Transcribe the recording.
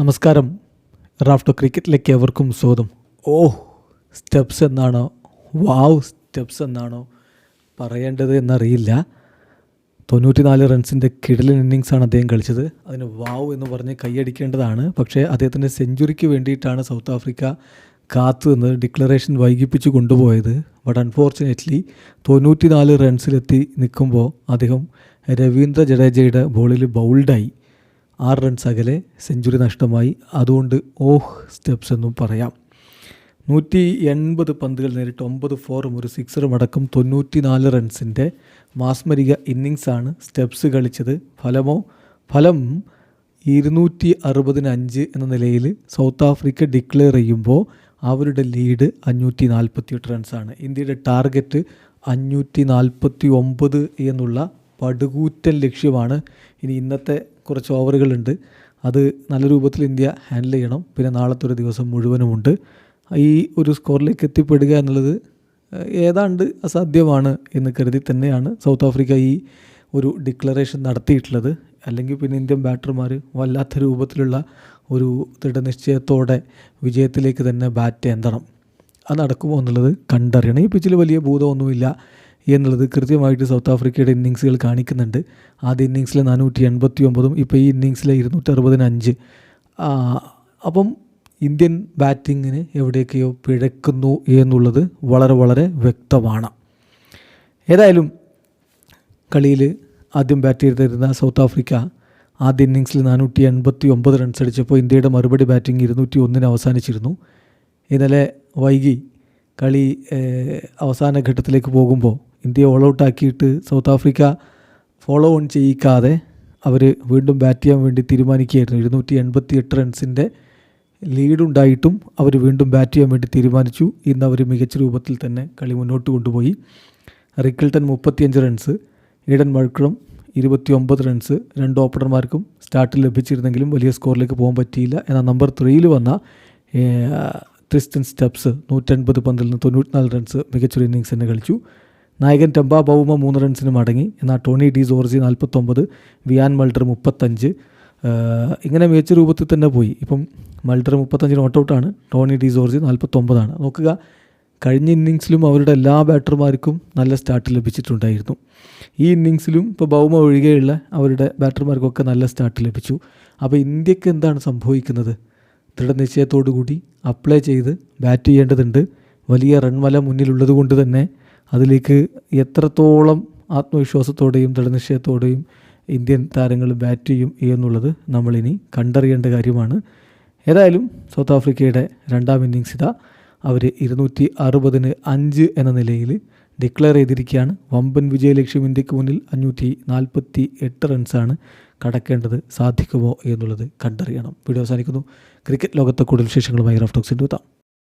നമസ്കാരം. റാഫ്റ്റോ ക്രിക്കറ്റിലേക്ക് എവർക്കും സ്വാഗതം. ഓ സ്റ്റെപ്സ് എന്നാണോ? വാവ് സ്റ്റെപ്സ് എന്നാണോ പറയേണ്ടത് എന്നറിയില്ല. തൊണ്ണൂറ്റിനാല് റൺസിന്റെ കിടലൻ ഇന്നിങ്സാണ് അദ്ദേഹം കളിച്ചത്. അതിന് വാവ് എന്ന് പറഞ്ഞ് കൈയടിക്കേണ്ടതാണ്. പക്ഷേ അദ്ദേഹത്തിന്റെ സെഞ്ചുറിക്ക് വേണ്ടിയിട്ടാണ് സൗത്ത് ആഫ്രിക്ക കാത്തു നിന്ന് ഡിക്ലറേഷൻ വൈകിപ്പിച്ച് കൊണ്ടുപോയത്. ബട്ട് അൺഫോർച്ചുനേറ്റ്ലി തൊണ്ണൂറ്റിനാല് റൺസിലെത്തി നിൽക്കുമ്പോൾ അദ്ദേഹം രവീന്ദ്ര ജഡേജയുടെ ബോളിൽ ബൗൾഡായി. ആറ് റൺസ് അകലെ സെഞ്ചുറി നഷ്ടമായി. അതുകൊണ്ട് ഓഹ് സ്റ്റെപ്സ് എന്നും പറയാം. നൂറ്റി എൺപത് പന്തുകൾ നേരിട്ട് ഒമ്പത് ഫോറും ഒരു സിക്സറും അടക്കം തൊണ്ണൂറ്റി നാല് റൺസിന്റെ മാസ്മരിക ഇന്നിങ്സാണ് സ്റ്റെപ്സ് കളിച്ചത്. ഫലമോ? ഫലം ഇരുന്നൂറ്റി അറുപതിന് അഞ്ച് എന്ന നിലയിൽ സൗത്ത് ആഫ്രിക്ക ഡിക്ലെയർ ചെയ്യുമ്പോൾ അവരുടെ ലീഡ് അഞ്ഞൂറ്റി നാൽപ്പത്തി എട്ട് റൺസാണ് ഇന്ത്യയുടെ ടാർഗറ്റ് അഞ്ഞൂറ്റി നാൽപ്പത്തി ഒമ്പത് എന്നുള്ള പടുകൂറ്റൻ ലക്ഷ്യമാണ് ഇനി ഇന്നത്തെ കുറച്ച് ഓവറുകളുണ്ട്. അത് നല്ല രൂപത്തിൽ ഇന്ത്യ ഹാൻഡിൽ ചെയ്യണം. പിന്നെ നാളത്തെ ഒരു ദിവസം മുഴുവനുമുണ്ട്. ഈ ഒരു സ്കോറിലേക്ക് എത്തിപ്പെടുക എന്നുള്ളത് ഏതാണ്ട് അസാധ്യമാണ് എന്ന് കരുതി തന്നെയാണ് സൗത്ത് ആഫ്രിക്ക ഈ ഒരു ഡിക്ലറേഷൻ നടത്തിയിട്ടുള്ളത്. അല്ലെങ്കിൽ പിന്നെ ഇന്ത്യൻ ബാറ്റർമാർ വല്ലാത്ത രൂപത്തിലുള്ള ഒരു ദൃഢനിശ്ചയത്തോടെ വിജയത്തിലേക്ക് തന്നെ ബാറ്റ് എന്തണം അത് നടക്കുമോ എന്നുള്ളത് കണ്ടറിയണം. ഈ പിച്ചിൽ വലിയ ഭൂതമൊന്നുമില്ല. എന്നുള്ളത് കൃത്യമായിട്ട് സൗത്ത് ആഫ്രിക്കയുടെ ഇന്നിങ്സുകൾ കാണിക്കുന്നുണ്ട്. ആദ്യ ഇന്നിങ്സിലെ നാനൂറ്റി എൺപത്തി ഒമ്പതും ഇപ്പോൾ ഈ ഇന്നിങ്സിലെ ഇരുന്നൂറ്റി അറുപതിന് അഞ്ച് അപ്പം ഇന്ത്യൻ ബാറ്റിങ്ങിന് എവിടെയൊക്കെയോ പിഴക്കുന്നു എന്നുള്ളത് വളരെ വളരെ വ്യക്തമാണ്. ഏതായാലും കളിയിൽ ആദ്യം ബാറ്റ് ചെയ്തിരുന്ന സൗത്ത് ആഫ്രിക്ക ആദ്യ ഇന്നിങ്സിൽ നാനൂറ്റി എൺപത്തി ഒമ്പത് റൺസ് അടിച്ചപ്പോൾ ഇന്ത്യയുടെ മറുപടി ബാറ്റിംഗ് ഇരുന്നൂറ്റി ഒന്നിന് അവസാനിച്ചിരുന്നു. ഇന്നലെ വൈകി കളി അവസാന ഘട്ടത്തിലേക്ക് പോകുമ്പോൾ ഇന്ത്യയെ ഓൾ ഔട്ട് ആക്കിയിട്ട് സൗത്ത് ആഫ്രിക്ക ഫോളോ ഓൺ ചെയ്യിക്കാതെ അവർ വീണ്ടും ബാറ്റ് ചെയ്യാൻ വേണ്ടി തീരുമാനിക്കുകയായിരുന്നു. ഇരുന്നൂറ്റി എൺപത്തി എട്ട് റൺസിന്റെ ലീഡുണ്ടായിട്ടും അവർ വീണ്ടും ബാറ്റ് ചെയ്യാൻ വേണ്ടി തീരുമാനിച്ചു. ഇന്ന് അവർ മികച്ച രൂപത്തിൽ തന്നെ കളി മുന്നോട്ട് കൊണ്ടുപോയി. റിക്കിൾട്ടൺ മുപ്പത്തിയഞ്ച് റൺസ് ഈഡൻ മഴക്കുളം ഇരുപത്തി ഒമ്പത് റൺസ് രണ്ട് ഓപ്പണർമാർക്കും സ്റ്റാർട്ടിൽ ലഭിച്ചിരുന്നെങ്കിലും വലിയ സ്കോറിലേക്ക് പോകാൻ പറ്റിയില്ല. എന്നാൽ നമ്പർ ത്രീയിൽ വന്ന ട്രിസ്റ്റൻ സ്റ്റെപ്സ് നൂറ്റൻപത് പന്തിൽ നിന്ന് തൊണ്ണൂറ്റിനാല് റൺസ് മികച്ചൊരു ഇന്നിങ്സ് തന്നെ കളിച്ചു. നായകൻ ടെമ്പ ബൗമ മൂന്ന് റൺസിന് മടങ്ങി. എന്നാൽ ടോണി ഡി ജോർജി നാൽപ്പത്തൊമ്പത് വിയാൻ മൾട്ടർ മുപ്പത്തഞ്ച്. ഇങ്ങനെ മികച്ച രൂപത്തിൽ തന്നെ പോയി. ഇപ്പം മൾട്ടർ മുപ്പത്തഞ്ചിന് ഔട്ടാണ് ടോണി ഡി ജോർജി നാൽപ്പത്തൊമ്പതാണ്. നോക്കുക കഴിഞ്ഞ ഇന്നിങ്സിലും അവരുടെ എല്ലാ ബാറ്റർമാർക്കും നല്ല സ്റ്റാർട്ട് ലഭിച്ചിട്ടുണ്ടായിരുന്നു. ഈ ഇന്നിങ്സിലും ഇപ്പോൾ ബൗമ ഒഴികെയുള്ള അവരുടെ ബാറ്റർമാർക്കൊക്കെ നല്ല സ്റ്റാർട്ട് ലഭിച്ചു. അപ്പോൾ ഇന്ത്യയ്ക്ക് എന്താണ് സംഭവിക്കുന്നത്? ദൃഢനിശ്ചയത്തോടു കൂടി അപ്ലൈ ചെയ്ത് ബാറ്റ് ചെയ്യേണ്ടതുണ്ട്. വലിയ റൺമല മുന്നിലുള്ളത് കൊണ്ട് തന്നെ അതിലേക്ക് എത്രത്തോളം ആത്മവിശ്വാസത്തോടെയും ദൃഢനിശ്ചയത്തോടെയും ഇന്ത്യൻ താരങ്ങൾ ബാറ്റ് ചെയ്യും എന്നുള്ളത് നമ്മളിനി കണ്ടറിയേണ്ട കാര്യമാണ്. ഏതായാലും സൗത്ത് ആഫ്രിക്കയുടെ രണ്ടാം ഇന്നിങ്സ് ഇതാ. അവർ ഇരുന്നൂറ്റി അറുപതിന് അഞ്ച് എന്ന നിലയിൽ ഡിക്ലെയർ ചെയ്തിരിക്കുകയാണ്. വമ്പൻ വിജയലക്ഷ്യം ഇന്ത്യയ്ക്ക് മുന്നിൽ അഞ്ഞൂറ്റി നാൽപ്പത്തി എട്ട് റൺസാണ് കടക്കേണ്ടത് സാധിക്കുമോ എന്നുള്ളത് കണ്ടറിയണം. വീഡിയോ അവസാനിക്കുന്നു. ക്രിക്കറ്റ് ലോകത്തെ കൂടുതൽ വിശേഷങ്ങളുമായി റഫ്റ്റോക്സിന്റെ എത്താം.